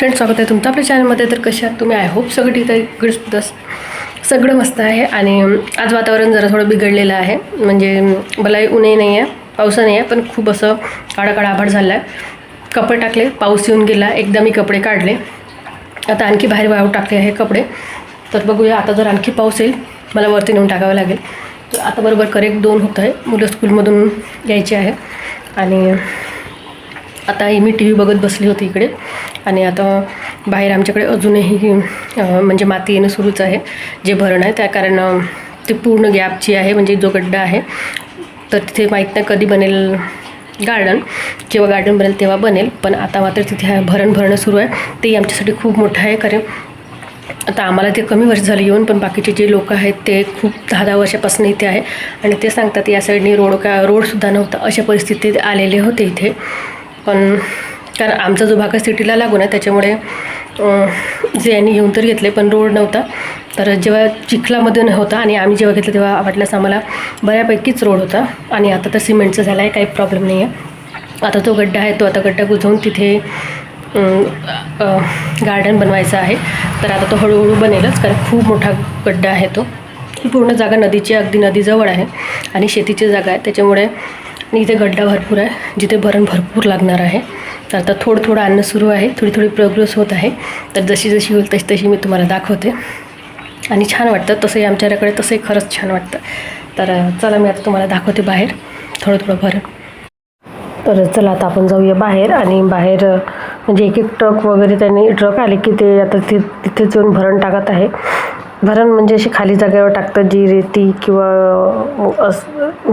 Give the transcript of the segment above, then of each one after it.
Friend स्वागत आहे तुमचं आपल्या चॅनलमध्ये. तर कशा आहात तुम्ही? आय होप सगळं ठीक आहे. इकडे सुद्धा सगळं मस्त आहे. आणि आज वातावरण जरा थोडं बिघडलेलं आहे. म्हणजे भलाही ऊनही नाही आहे पावसा नाही आहे पण खूप असं काळा काळा आभाळ झाला आहे. कपडे टाकले पाऊस येऊन गेला एकदा मी कपडे काढले. आता आणखी बाहेर वाळू टाकले आहे कपडे. तर बघूया आता जर आणखी पाऊस येईल मला वरती नेऊन टाकावं लागेल. तर आता बरोबर करेक्ट दोन होत आहे. मुलं स्कूलमधून यायची आहे. आणि आता ही मी टी व्ही बघत बसली होती इकडे. आणि आता बाहेर आमच्याकडे अजूनही म्हणजे माती येणं सुरूच आहे जे भरण आहे त्या कारण ते पूर्ण गॅपची आहे म्हणजे जो गड्डा आहे तर तिथे माहीत नाही कधी बनेल गार्डन. जेव्हा गार्डन बनेल तेव्हा बनेल पण आता मात्र तिथे भरण भरणं सुरू आहे. ते आमच्यासाठी खूप मोठं आहे कारण आता आम्हाला ते कमी वर्ष झाली येऊन पण बाकीचे जे लोक आहेत ते खूप दहा दहा वर्षापासून इथे आहे. आणि ते सांगतात या साईडनी रोड का रोडसुद्धा नव्हता अशा परिस्थितीत आलेले होते इथे. पण कारण आमचा जो भाग सिटीला लागून आहे त्याच्यामुळे जे यांनी येऊन तर घेतले पण रोड नव्हता. तर जेव्हा चिखलामध्ये नव्हता आणि आम्ही जेव्हा घेतलं तेव्हा वाटल्यास आम्हाला बऱ्यापैकीच रोड होता. आणि आता तर सिमेंटचं झाला आहे काही प्रॉब्लेम नाही आहे आता तो गड्डा आहे तो आता गड्डा बुजवून तिथे गार्डन बनवायचं आहे. तर आता तो हळूहळू बनेलच कारण खूप मोठा गड्डा आहे तो. ही पूर्ण जागा नदीची अगदी नदीजवळ आहे. आणि शेतीची जागा आहे. त्याच्यामुळे आणि इथे गड्डा भरपूर आहे जिथे भरण भरपूर लागणार आहे. तर आता थोडं थोडं आणणं सुरू आहे थोडी थोडी प्रोग्रेस होत आहे. तर जशी जशी होईल तशी तशी मी तुम्हाला दाखवते. आणि छान वाटतं तसंही आमच्याकडे तसंही खरंच छान वाटतं. तर चला मी आता तुम्हाला दाखवते बाहेर थोडं थोडं भरण. तर चला आता आपण जाऊया बाहेर आणि बाहेर म्हणजे एक एक ट्रक वगैरे त्यांनी ट्रक आले की ते आता ति तिथेच येऊन भरण टाकत आहे. भरण म्हणजे अशी खाली जागेवर टाकतात जी रेती किंवा अस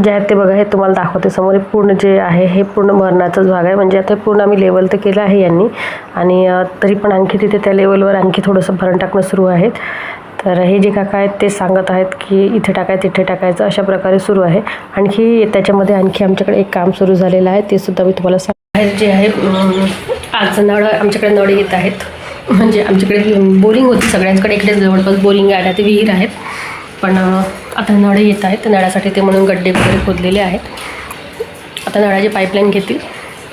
जे आहेत ते बघा हे तुम्हाला दाखवते. समोर हे पूर्ण जे आहे हे पूर्ण भरणाचाच भाग आहे. म्हणजे आता पूर्ण आम्ही लेवल तर केलं आहे यांनी. आणि तरी पण आणखी तिथे त्या लेवलवर आणखी थोडंसं भरण टाकणं सुरू आहे तर हे जे काका आहेत ते सांगत आहेत की इथे टाकायचं तिथे टाकायचं अशा प्रकारे सुरू आहे. आणखी त्याच्यामध्ये आणखी आमच्याकडे एक काम सुरू झालेलं आहे ते सुद्धा मी तुम्हाला सांग जे आहे आजचं आज नळ आमच्याकडे नळ येत आहेत. म्हणजे आमच्याकडे बोरिंग होती सगळ्यांकडे इकडे जवळपास बोरिंग आहे ते विहीर आहेत. पण आता नळ येत आहेत नळासाठी ते म्हणून गड्डे वगैरे खोदलेले आहेत. आता नळाचे पाईपलाईन घेतील.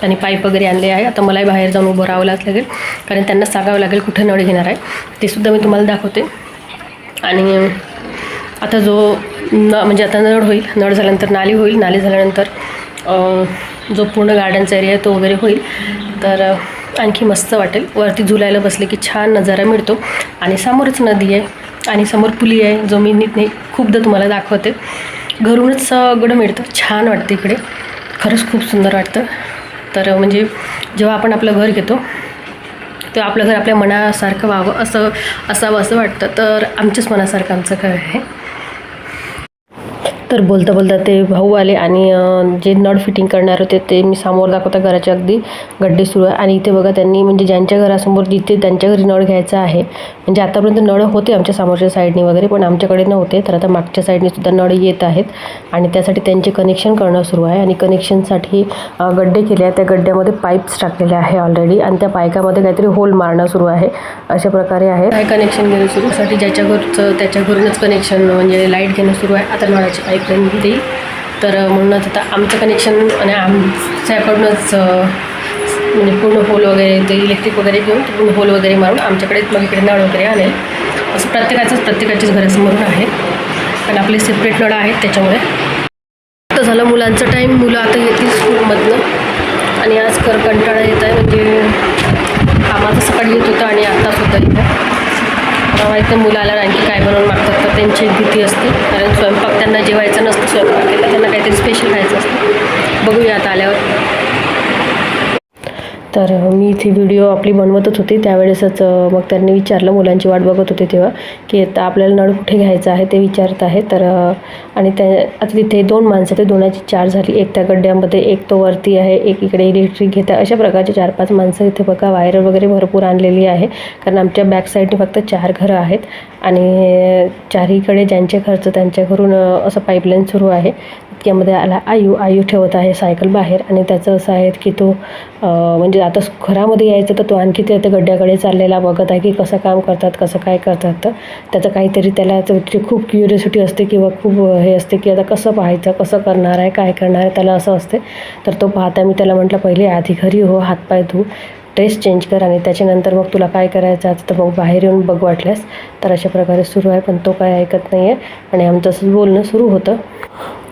आणि पाईप वगैरे आणले आहे. आता मलाही बाहेर जाऊन उभं राहावं लागेल. कारण त्यांना सांगावं लागेल कुठे नळ घेणार आहे. ते सुद्धा मी तुम्हाला दाखवते. आणि आता जो न म्हणजे आता नळ होईल नळ झाल्यानंतर नाली होईल. नाली झाल्यानंतर जो पूर्ण गार्डनचा एरिया आहे तो वगैरे होईल. तर आणखी मस्त वाटेल. वरती झुलायला बसले की छान नजारा मिळतो. आणि समोरच नदी आहे आणि समोर पुली आहे जो मी नीटने नाही खूपदा तुम्हाला दाखवते. घरूनच सगळं मिळतं. छान वाटतं इकडे. खरंच खूप सुंदर वाटतं. तर म्हणजे जेव्हा आपण आपलं घर घेतो तर आपलं घर आपल्या मनासारखं व्हावं असं असावं असं वाटतं. तर आमच्याच मनासारखं आमचं घर आहे. तर बोलता बोलता ते भाऊ आले आणि जे नळ फिटिंग करणार होते ते मी समोर दाखवता घराचे अगदी गड्डे सुरू आहे. आणि इथे बघा त्यांनी म्हणजे ज्यांच्या घरासमोर जिथे त्यांच्या घरी नळ घ्यायचा आहे म्हणजे आतापर्यंत नळ होते आमच्या समोरच्या साईडने वगैरे पण आमच्याकडे नव्हते. तर आता मागच्या साईडने सुद्धा नळ येत आहेत आणि त्यासाठी त्यांचे कनेक्शन करणं सुरू आहे. आणि कनेक्शनसाठी गड्डे केले आहेत. त्या गड्ड्यामध्ये पाईप्स टाकलेले आहे ऑलरेडी आणि त्या पायकामध्ये काहीतरी होल मारणं सुरू आहे. अशा प्रकारे आहे. काय कनेक्शन घेणं सुरूसाठी ज्याच्या घरचं त्याच्या घरूनच कनेक्शन म्हणजे लाइट घेणं सुरू आहे. आता नळाची पाईपलाईन देईल तर म्हणूनच आता आमचं कनेक्शन आणि आमच्याकडूनच म्हणजे पूर्ण होल वगैरे ते इलेक्ट्रिक वगैरे घेऊन ते पूर्ण होल वगैरे मारून आमच्याकडे मग इकडे नळ वगैरे आणेल. असं प्रत्येकाचंच प्रत्येकाच्याच घरासमोरून आहे. पण आपले सेपरेट नळ आहेत त्याच्यामुळे. आता झालं मुलांचा टाईम मुलं आता येतील स्कूलमधनं आणि आज कर कंटाळा येत आहे. म्हणजे कामाचं सकाळी येत होतं आणि आत्ताच होता इथं माहीत नाही मुलं आणखी काय बनवून मागतात तर त्यांची भीती असते. कारण स्वयंपाक त्यांना जेवायचं नसतं स्वयंपाक केला त्यांना काहीतरी स्पेशल खायचं असतं. बघूया आता आल्यावर. तर मी इथे व्हिडिओ आपली बनवतच होती. त्यावेळेसच मग त्यांनी विचारलं मुलांची वाट बघत होते तेव्हा की आता आपल्याला नळ कुठे घ्यायचं आहे ते विचारत आहे. तर आणि त्या आता तिथे दोन माणसं ते दोनाची चार झाली. एक त्या गड्ड्यामध्ये एक तो वरती आहे. एक इकडे इलेक्ट्रिक घेत आहे. अशा प्रकारचे चार पाच माणसं इथे बघा. वायर वगैरे भरपूर आणलेली आहे. कारण आमच्या बॅक साईडने फक्त चार घरं आहेत. आणि चारीकडे ज्यांचे खर्च त्यांच्याकडून असं पाईपलाईन सुरू आहे इतक्यामध्ये आला आयू आयू ठेवत आहे सायकल बाहेर. आणि त्याचं असं आहे की तो म्हणजे आता घरामध्ये यायचं तर तो आणखी त्या गड्ड्याकडे चाललेला बघत आहे की कसं काम करतात कसं काय करतात. तर त्याचं काहीतरी त्याला खूप क्युरियोसिटी असते किंवा खूप हे असते की आता कसं पाहायचं कसं करणार आहे काय करणार आहे त्याला असं असते. तर तो पाहता मी त्याला म्हटलं पहिले आधी घरी हो हातपाय धू. ड्रेस चेंज कर आणि त्याच्यानंतर मग तुला काय करायचं आता तर मग बाहेर येऊन बघ वाटल्यास तर अशा प्रकारे सुरू आहे पण तो काय ऐकत नाही आहे आणि आमचं असंच बोलणं सुरू होतं.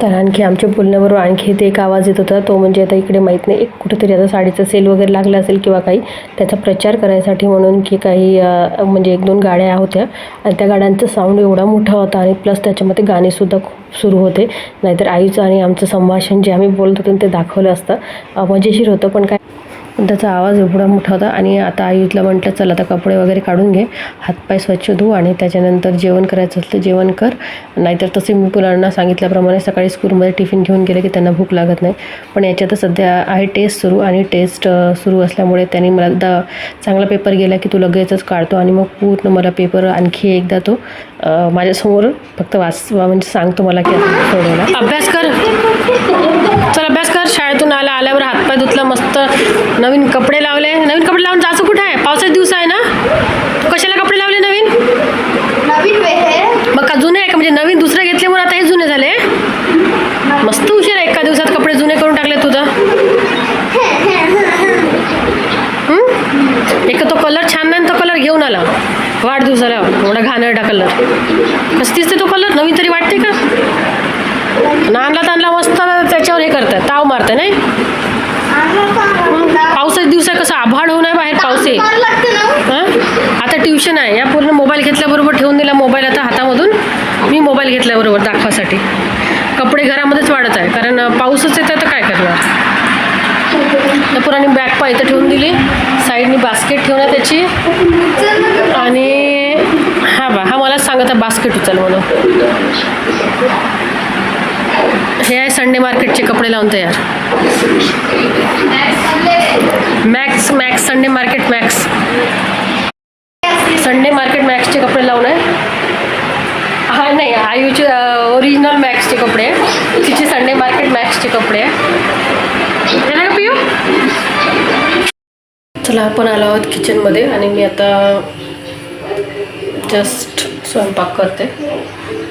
तर आणखी आमच्या बोलण्याबरोबर आणखी ते एक आवाज येत होता तो म्हणजे आता इकडे माहीत नाही एक कुठेतरी आता साडीचं सेल वगैरे लागलं असेल किंवा काही त्याचा प्रचार करायसाठी म्हणून की काही म्हणजे एक दोन गाड्या होत्या. आणि त्या गाड्यांचा साऊंड एवढा मोठा होता आणि प्लस त्याच्यामध्ये गाणेसुद्धा खूप सुरू होते. नाहीतर आईचं आणि आमचं संभाषण जे आम्ही बोलत होतो ते दाखवलं असतं. मजेशीर होतं पण काय पण त्याचा आवाज एवढा मोठा होता आणि आता आईला म्हटलं चल आता कपडे वगैरे काढून घे हातपाय स्वच्छ धु आणि त्याच्यानंतर जेवण करायचं असलं जेवण कर. नाहीतर तसे मी मुलांना सांगितल्याप्रमाणे सकाळी स्कूलमध्ये टिफिन घेऊन गेले की त्यांना भूक लागत नाही. पण याच्यात सध्या आहे टेस्ट सुरू आणि टेस्ट सुरू असल्यामुळे त्यांनी मला दा चांगला पेपर गेला की तो लगेचच काढतो आणि मग पूर्ण मला पेपर आणखी एकदा तो माझ्यासमोर फक्त वाच म्हणजे सांगतो मला की सोडवला. अभ्यास कर. अभ्यास कर. शाळेतून आला आल्यावर हातपाय धुतला मस्त नवीन कपडे लावले. नवीन कपडे लावून जायचं कुठं आहे? पावसाचे दिवस आहे ना? तू कशाला कपडे लावले नवीन? नवीन वे मग का जुने आहे का? म्हणजे नवीन दुसरे घेतले म्हणून आता हे जुने झाले? मस्त उशीर आहे एका दिवसात कपडे जुने करून टाकले तुझं? एक तो कलर छान नाही तो कलर घेऊन आला. वाढदिवसाला एवढा घाणेरडा कलर कसं दिसते तो कलर नवीन तरी वाटते का? नांदला तानला मस्त त्याच्यावर हे करतात ताव मारतं नाही? पावसाच्या दिवस कसं आभाळ होऊ आहे बाहेर पाऊस आहे हां? आता ट्युशन आहे या पूर्ण मोबाईल घेतल्याबरोबर ठेवून दिला मोबाईल आता हातामधून. मी मोबाईल घेतल्याबरोबर दाखवासाठी. कपडे घरामध्येच वाढत आहे कारण पाऊसच येतं तर काय करणार? तर पुराणी बॅग पाय इथं ठेवून दिली साईडनी बास्केट ठेवणं त्याची. आणि हा बा हा मलाच सांगत आहे बास्केट उचल म्हणून हे आहे संडे मार्केटचे कपडे लावून तयार. Max Max Sunday market Max Sunday market मॅक्सचे कपडे लावून आहे. हा नाही आयुचे ओरिजिनल मॅक्सचे कपडे आहे. तिचे संडे मार्केट मॅक्सचे कपडे आहे. पियू. चला आपण आलो आहोत किचनमध्ये आणि मी आता जस्ट स्वयंपाक करते.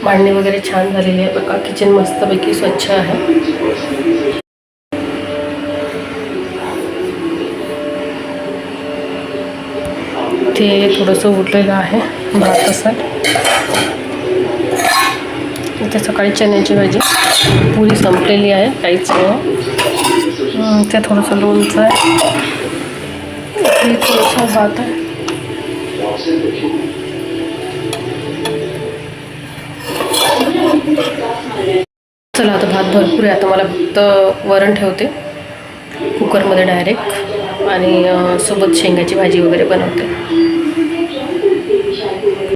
मांडणी वगैरे छान झालेली आहे. बघा किचन मस्तपैकी स्वच्छ आहे. ते थोडंसं उरलेलं आहे भात इथे सकाळी चण्याची भाजी पुरी संपलेली आहे काहीच नाही. ते थोडंसं लोणचं आहे. हे थोडंसं भात आहे. चला आता भात भरपूर आहे. आता मला फक्त वरण ठेवते. कुकरमध्ये डायरेक्ट आणि सोबत शेंगाची भाजी वगैरे बनवते.